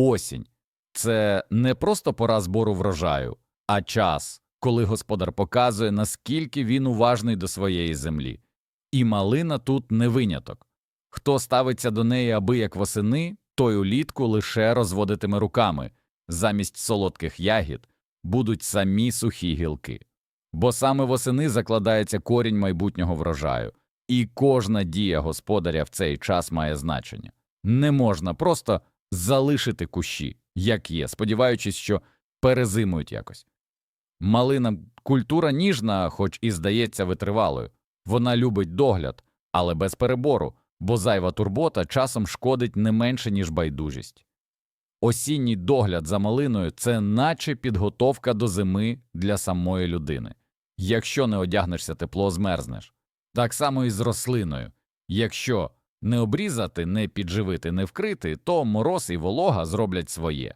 Осінь це не просто пора збору врожаю, а час, коли господар показує, наскільки він уважний до своєї землі. І малина тут не виняток. Хто ставиться до неї аби як восени, той улітку лише розводитиме руками, замість солодких ягід будуть самі сухі гілки. Бо саме восени закладається корінь майбутнього врожаю, і кожна дія господаря в цей час має значення. Не можна просто залишити кущі, як є, сподіваючись, що перезимують якось. Малина культура ніжна, хоч і здається витривалою. Вона любить догляд, але без перебору, бо зайва турбота часом шкодить не менше, ніж байдужість. Осінній догляд за малиною це наче підготовка до зими для самої людини. Якщо не одягнешся тепло, змерзнеш. Так само і з рослиною. Якщо не обрізати, не підживити, не вкрити, то мороз і волога зроблять своє.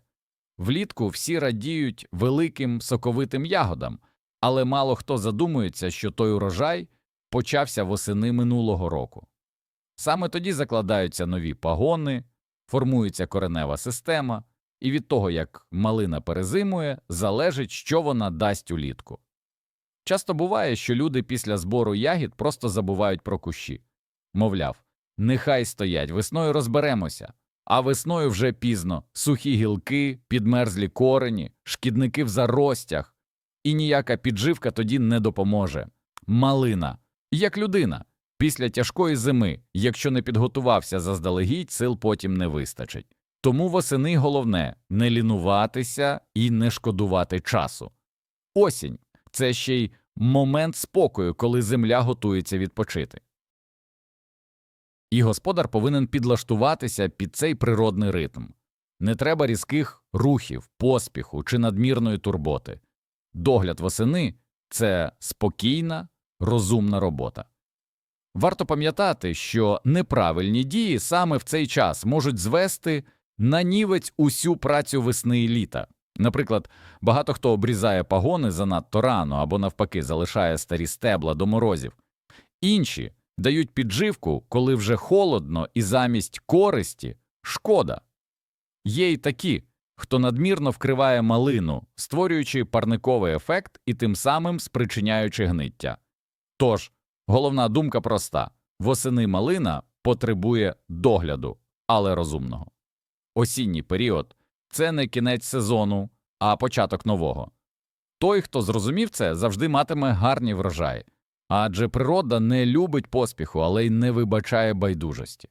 Влітку всі радіють великим соковитим ягодам, але мало хто задумується, що той урожай почався восени минулого року. Саме тоді закладаються нові пагони, формується коренева система, і від того, як малина перезимує, залежить, що вона дасть улітку. Часто буває, що люди після збору ягід просто забувають про кущі. Мовляв, нехай стоять, весною розберемося. А весною вже пізно сухі гілки, підмерзлі корені, шкідники в заростях, і ніяка підживка тоді не допоможе. Малина, як людина, після тяжкої зими, якщо не підготувався заздалегідь, сил потім не вистачить. Тому восени головне не лінуватися і не шкодувати часу. Осінь це ще й момент спокою, коли земля готується відпочити. І господар повинен підлаштуватися під цей природний ритм. Не треба різких рухів, поспіху чи надмірної турботи. Догляд восени це спокійна, розумна робота. Варто пам'ятати, що неправильні дії саме в цей час можуть звести на нівець усю працю весни і літа. Наприклад, багато хто обрізає пагони занадто рано або навпаки залишає старі стебла до морозів. Інші дають підживку, коли вже холодно і замість користі шкода. Є й такі, хто надмірно вкриває малину, створюючи парниковий ефект і тим самим спричиняючи гниття. Тож, головна думка проста восени малина потребує догляду, але розумного. Осінній період це не кінець сезону, а початок нового. Той, хто зрозумів це, завжди матиме гарні врожаї. Адже природа не любить поспіху, але й не вибачає байдужості.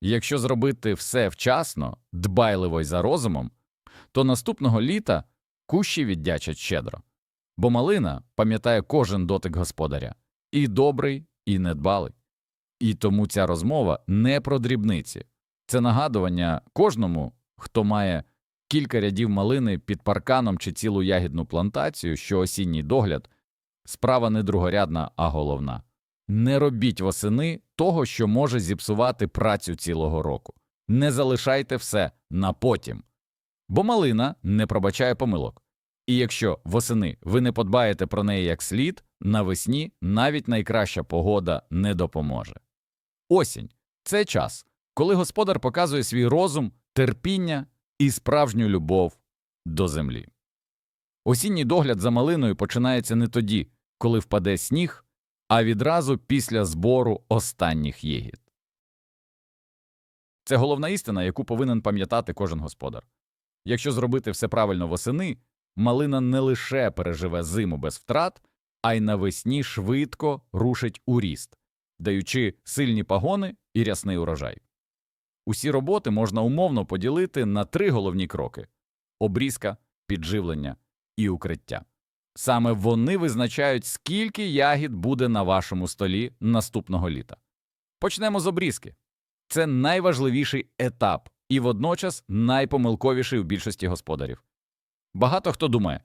Якщо зробити все вчасно, дбайливо й за розумом, то наступного літа кущі віддячать щедро. Бо малина пам'ятає кожен дотик господаря і добрий, і недбалий. І тому ця розмова не про дрібниці, це нагадування кожному, хто має кілька рядів малини під парканом чи цілу ягідну плантацію, що осінній догляд справа не другорядна, а головна. Не робіть восени того, що може зіпсувати працю цілого року. Не залишайте все на потім. Бо малина не пробачає помилок. І якщо восени ви не подбаєте про неї як слід, навесні навіть найкраща погода не допоможе. Осінь це час, коли господар показує свій розум, терпіння і справжню любов до землі. Осінній догляд за малиною починається не тоді, коли впаде сніг, а відразу після збору останніх єгід. Це головна істина, яку повинен пам'ятати кожен господар. Якщо зробити все правильно восени, малина не лише переживе зиму без втрат, а й навесні швидко рушить у ріст, даючи сильні пагони і рясний урожай. Усі роботи можна умовно поділити на три головні кроки обрізка, підживлення і укриття. Саме вони визначають, скільки ягід буде на вашому столі наступного літа. Почнемо з обрізки. Це найважливіший етап і водночас найпомилковіший у більшості господарів. Багато хто думає,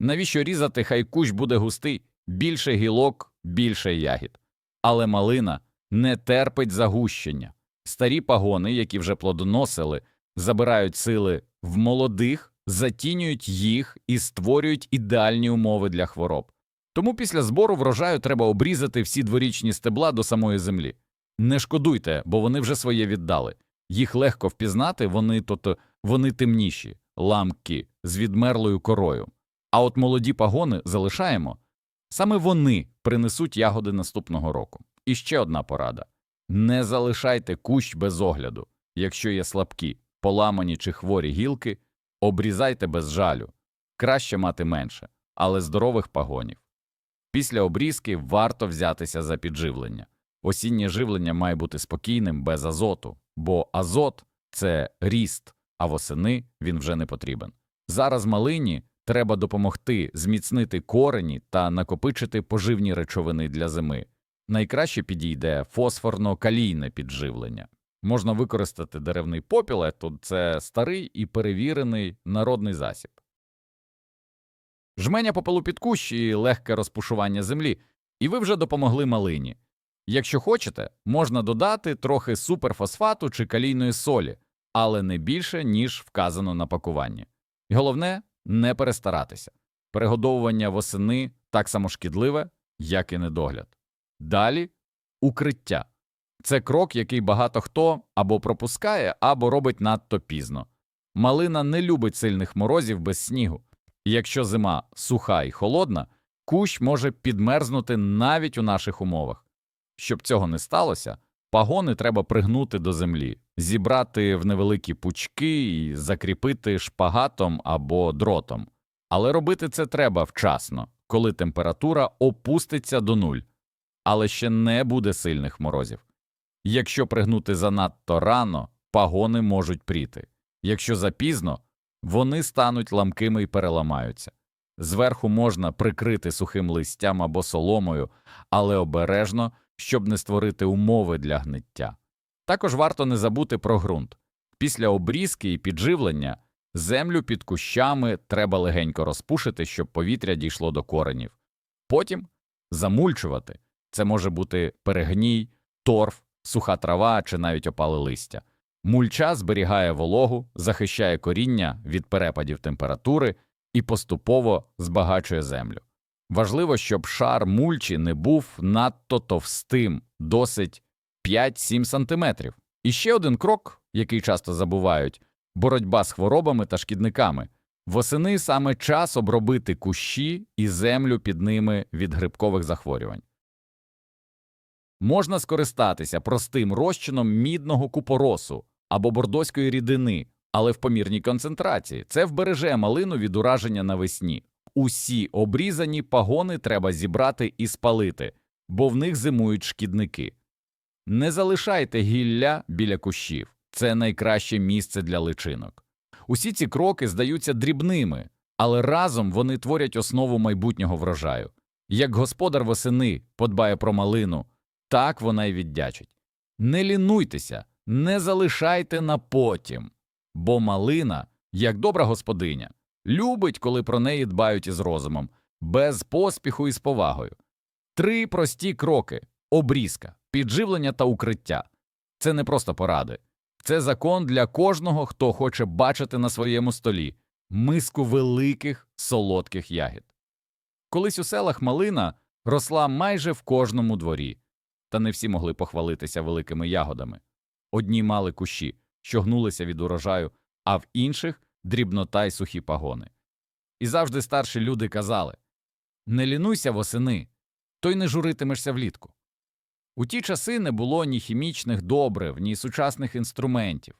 навіщо різати, хай кущ буде густий, більше гілок, більше ягід. Але малина не терпить загущення. Старі пагони, які вже плодоносили, забирають сили в молодих, затінюють їх і створюють ідеальні умови для хвороб. Тому після збору врожаю треба обрізати всі дворічні стебла до самої землі. Не шкодуйте, бо вони вже своє віддали. Їх легко впізнати, вони то вони темніші, ламкі, з відмерлою корою. А от молоді пагони залишаємо. Саме вони принесуть ягоди наступного року. І ще одна порада: не залишайте кущ без огляду. Якщо є слабкі, поламані чи хворі гілки, обрізайте без жалю. Краще мати менше, але здорових пагонів. Після обрізки варто взятися за підживлення. Осіннє живлення має бути спокійним, без азоту, бо азот це ріст, а восени він вже не потрібен. Зараз малині треба допомогти зміцнити корені та накопичити поживні речовини для зими. Найкраще підійде фосфорно-калійне підживлення. Можна використати деревний попіл, а тут це старий і перевірений народний засіб. Жменя попелу під кущ і легке розпушування землі, і ви вже допомогли малині. Якщо хочете, можна додати трохи суперфосфату чи калійної солі, але не більше, ніж вказано на пакуванні. І головне не перестаратися. Перегодовування восени так само шкідливе, як і недогляд. Далі укриття. Це крок, який багато хто або пропускає, або робить надто пізно. Малина не любить сильних морозів без снігу. І якщо зима суха і холодна, кущ може підмерзнути навіть у наших умовах. Щоб цього не сталося, пагони треба пригнути до землі, зібрати в невеликі пучки і закріпити шпагатом або дротом. Але робити це треба вчасно, коли температура опуститься до нуль, але ще не буде сильних морозів. Якщо пригнути занадто рано, пагони можуть пріти. Якщо запізно, вони стануть ламкими і переламаються. Зверху можна прикрити сухим листям або соломою, але обережно, щоб не створити умови для гниття. Також варто не забути про ґрунт. Після обрізки і підживлення землю під кущами треба легенько розпушити, щоб повітря дійшло до коренів. Потім замульчувати це може бути перегній, торф, суха трава чи навіть опале листя. Мульча зберігає вологу, захищає коріння від перепадів температури і поступово збагачує землю. Важливо, щоб шар мульчі не був надто товстим, досить 5-7 см. І ще один крок, який часто забувають боротьба з хворобами та шкідниками. Восени саме час обробити кущі і землю під ними від грибкових захворювань. Можна скористатися простим розчином мідного купоросу або бордоської рідини, але в помірній концентрації. Це вбереже малину від ураження навесні. Усі обрізані пагони треба зібрати і спалити, бо в них зимують шкідники. Не залишайте гілля біля кущів це найкраще місце для личинок. Усі ці кроки здаються дрібними, але разом вони творять основу майбутнього врожаю. Як господар восени подбає про малину, так вона й віддячить. Не лінуйтеся, не залишайте на потім, бо малина, як добра господиня, любить, коли про неї дбають із розумом, без поспіху і з повагою. Три прості кроки обрізка, підживлення та укриття це не просто поради, це закон для кожного, хто хоче бачити на своєму столі миску великих солодких ягід. Колись у селах малина росла майже в кожному дворі, та не всі могли похвалитися великими ягодами. Одні мали кущі, що гнулися від урожаю, а в інших дрібнота й сухі пагони. І завжди старші люди казали Не лінуйся восени, то й не журитимешся влітку. У ті часи не було ні хімічних добрив, ні сучасних інструментів,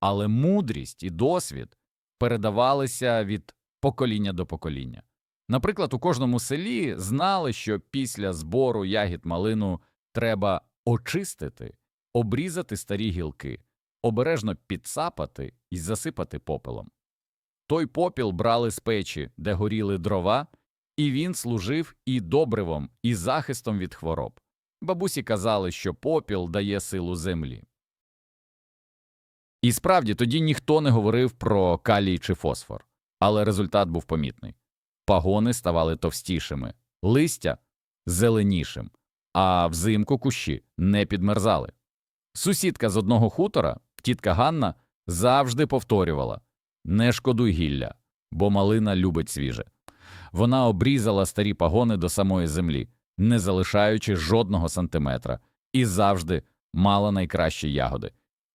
але мудрість і досвід передавалися від покоління до покоління. Наприклад, у кожному селі знали, що після збору ягід малину треба очистити, обрізати старі гілки, обережно підсапати і засипати попелом. Той попіл брали з печі, де горіли дрова, і він служив і добривом, і захистом від хвороб. Бабусі казали, що попіл дає силу землі. І справді тоді ніхто не говорив про калій чи фосфор, але результат був помітний. Пагони ставали товстішими, листя зеленішим, а взимку кущі не підмерзали. Сусідка з одного хутора, тітка Ганна, завжди повторювала не шкодуй гілля, бо малина любить свіже. Вона обрізала старі пагони до самої землі, не залишаючи жодного сантиметра, і завжди мала найкращі ягоди.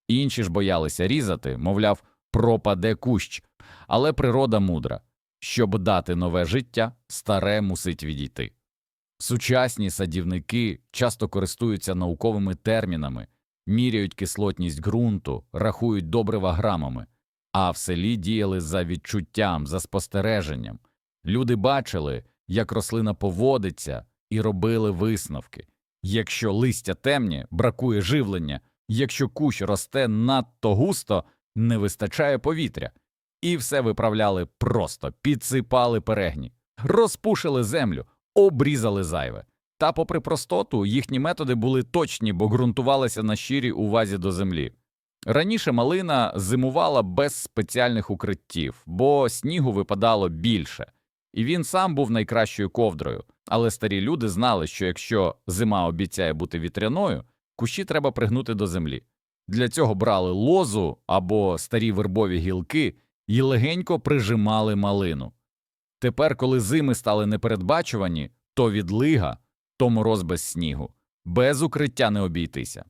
Інші ж боялися різати, мовляв, пропаде кущ, але природа мудра. Щоб дати нове життя, старе мусить відійти. Сучасні садівники часто користуються науковими термінами, міряють кислотність ґрунту, рахують добрива грамами, а в селі діяли за відчуттям, за спостереженням. Люди бачили, як рослина поводиться, і робили висновки. Якщо листя темні, бракує живлення, якщо кущ росте надто густо, не вистачає повітря. І все виправляли просто, підсипали перегні, розпушили землю, обрізали зайве. Та, попри простоту, їхні методи були точні, бо ґрунтувалися на щирій увазі до землі. Раніше малина зимувала без спеціальних укриттів, бо снігу випадало більше, і він сам був найкращою ковдрою. Але старі люди знали, що якщо зима обіцяє бути вітряною, кущі треба пригнути до землі. Для цього брали лозу або старі вербові гілки і легенько прижимали малину. Тепер, коли зими стали непередбачувані, то відлига, то мороз без снігу, без укриття не обійтися.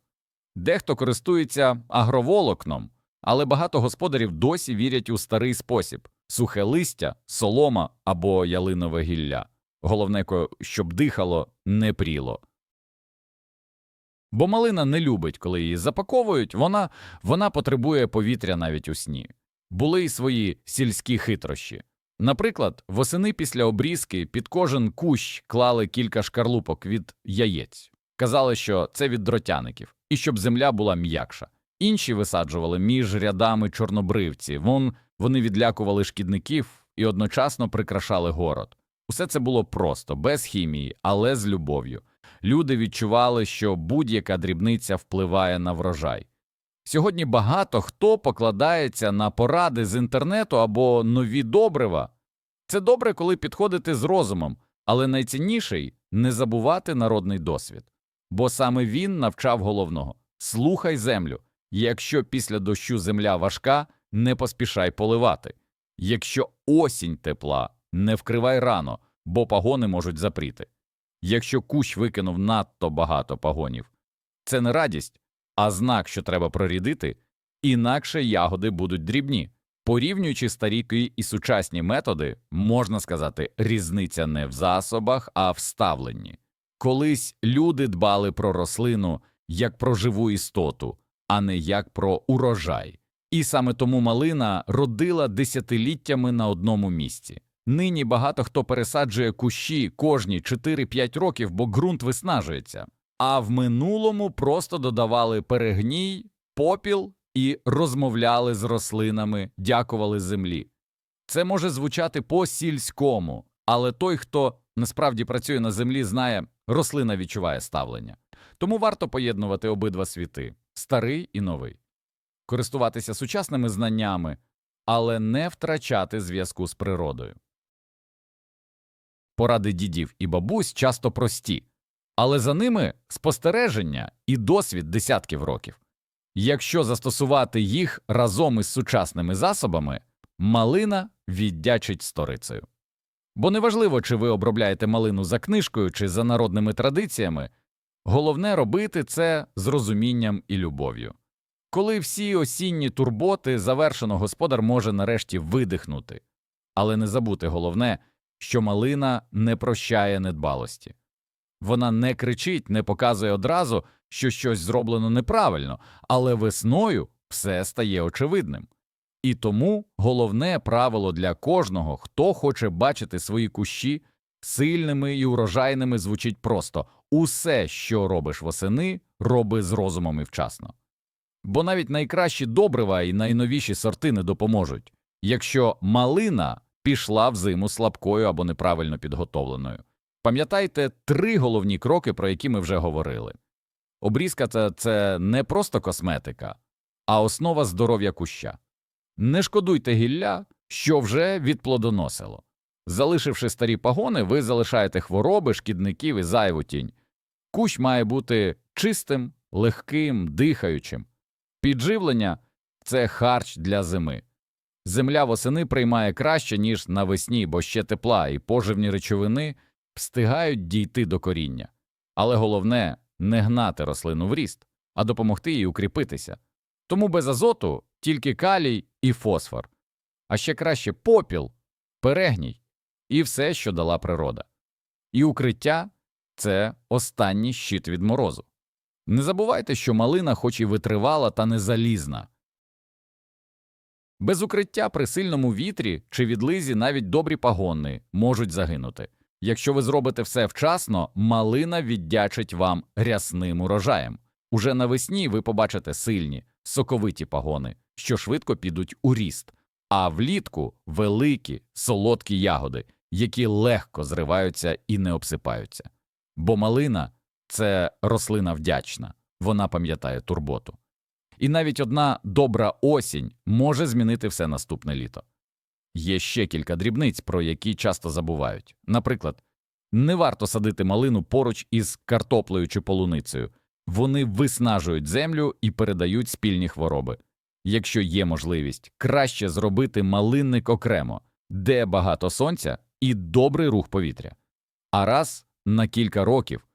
Дехто користується агроволокном, але багато господарів досі вірять у старий спосіб сухе листя, солома або ялинове гілля. Головне, щоб дихало, не пріло. Бо малина не любить, коли її запаковують, вона, вона потребує повітря навіть у сні. Були й свої сільські хитрощі. Наприклад, восени після обрізки під кожен кущ клали кілька шкарлупок від яєць. Казали, що це від дротяників, і щоб земля була м'якша. Інші висаджували між рядами чорнобривці, вон вони відлякували шкідників і одночасно прикрашали город. Усе це було просто, без хімії, але з любов'ю. Люди відчували, що будь-яка дрібниця впливає на врожай. Сьогодні багато хто покладається на поради з інтернету або нові добрива. Це добре, коли підходити з розумом, але найцінніший не забувати народний досвід. Бо саме він навчав головного слухай землю. Якщо після дощу земля важка, не поспішай поливати. Якщо осінь тепла, не вкривай рано, бо пагони можуть запріти. Якщо кущ викинув надто багато пагонів, це не радість, а знак, що треба прорідити, інакше ягоди будуть дрібні. Порівнюючи старі і сучасні методи, можна сказати, різниця не в засобах, а в ставленні. Колись люди дбали про рослину як про живу істоту, а не як про урожай. І саме тому малина родила десятиліттями на одному місці. Нині багато хто пересаджує кущі кожні 4-5 років, бо ґрунт виснажується. А в минулому просто додавали перегній, попіл і розмовляли з рослинами, дякували землі. Це може звучати по-сільському, але той, хто насправді працює на землі, знає, рослина відчуває ставлення. Тому варто поєднувати обидва світи старий і новий, користуватися сучасними знаннями, але не втрачати зв'язку з природою. Поради дідів і бабусь часто прості, але за ними спостереження і досвід десятків років. Якщо застосувати їх разом із сучасними засобами, малина віддячить сторицею. Бо неважливо, чи ви обробляєте малину за книжкою чи за народними традиціями, головне робити це з розумінням і любов'ю. Коли всі осінні турботи завершено, господар може нарешті видихнути, але не забути головне, що малина не прощає недбалості. Вона не кричить, не показує одразу, що щось зроблено неправильно, але весною все стає очевидним. І тому головне правило для кожного, хто хоче бачити свої кущі сильними і урожайними, звучить просто усе, що робиш восени, роби з розумом і вчасно. Бо навіть найкращі добрива і найновіші сорти не допоможуть, якщо малина пішла в зиму слабкою або неправильно підготовленою. Пам'ятайте три головні кроки, про які ми вже говорили. Обрізка це, не просто косметика, а основа здоров'я куща. Не шкодуйте гілля, що вже відплодоносило. Залишивши старі пагони, ви залишаєте хвороби, шкідників і зайву тінь. Кущ має бути чистим, легким, дихаючим. Підживлення це харч для зими. Земля восени приймає краще, ніж навесні, бо ще тепла, і поживні речовини встигають дійти до коріння. Але головне не гнати рослину в ріст, а допомогти їй укріпитися. Тому без азоту тільки калій і фосфор, а ще краще попіл, перегній і все, що дала природа. І укриття це останній щит від морозу. Не забувайте, що малина, хоч і витривала, та не залізна. Без укриття при сильному вітрі чи відлизі навіть добрі пагони можуть загинути. Якщо ви зробите все вчасно, малина віддячить вам рясним урожаєм. Уже навесні ви побачите сильні, соковиті пагони, що швидко підуть у ріст, а влітку великі, солодкі ягоди, які легко зриваються і не обсипаються. Бо малина це рослина вдячна, вона пам'ятає турботу. І навіть одна добра осінь може змінити все наступне літо. Є ще кілька дрібниць, про які часто забувають. Наприклад, не варто садити малину поруч із картоплею чи полуницею. Вони виснажують землю і передають спільні хвороби. Якщо є можливість, краще зробити малинник окремо, де багато сонця і добрий рух повітря. А раз на кілька років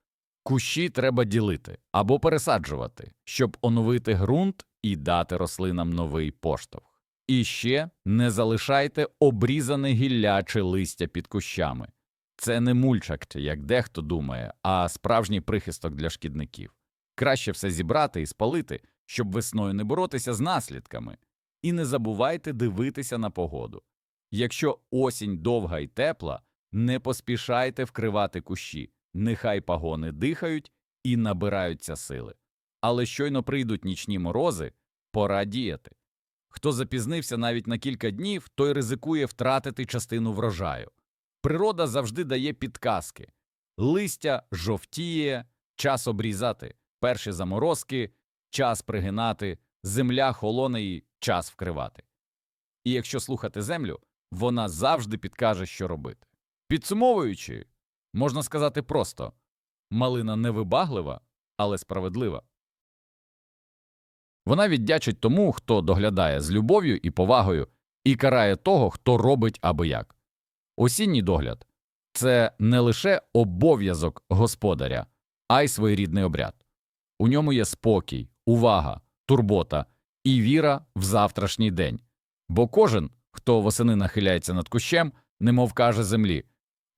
кущі треба ділити або пересаджувати, щоб оновити ґрунт і дати рослинам новий поштовх. І ще не залишайте обрізане гілля чи листя під кущами. Це не мульчак, як дехто думає, а справжній прихисток для шкідників. Краще все зібрати і спалити, щоб весною не боротися з наслідками. І не забувайте дивитися на погоду. Якщо осінь довга і тепла, не поспішайте вкривати кущі, нехай пагони дихають і набираються сили. Але щойно прийдуть нічні морози, пора діяти. Хто запізнився навіть на кілька днів, той ризикує втратити частину врожаю. Природа завжди дає підказки листя жовтіє, час обрізати, перші заморозки, час пригинати, земля холоне і час вкривати. І якщо слухати землю, вона завжди підкаже, що робити. Підсумовуючи, можна сказати просто малина невибаглива, але справедлива. Вона віддячить тому, хто доглядає з любов'ю і повагою, і карає того, хто робить аби як. Осінній догляд це не лише обов'язок господаря, а й своєрідний обряд. У ньому є спокій, увага, турбота і віра в завтрашній день. Бо кожен, хто восени нахиляється над кущем, немов каже землі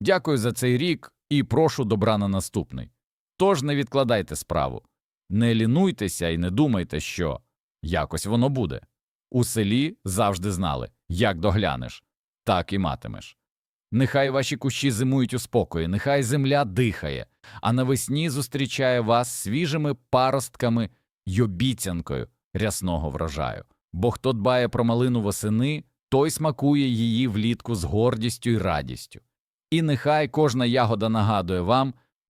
Дякую за цей рік і прошу добра на наступний. Тож не відкладайте справу, не лінуйтеся і не думайте, що якось воно буде. У селі завжди знали як доглянеш, так і матимеш. Нехай ваші кущі зимують у спокої, нехай земля дихає, а навесні зустрічає вас свіжими паростками й обіцянкою рясного врожаю. Бо хто дбає про малину восени, той смакує її влітку з гордістю й радістю. І нехай кожна ягода нагадує вам,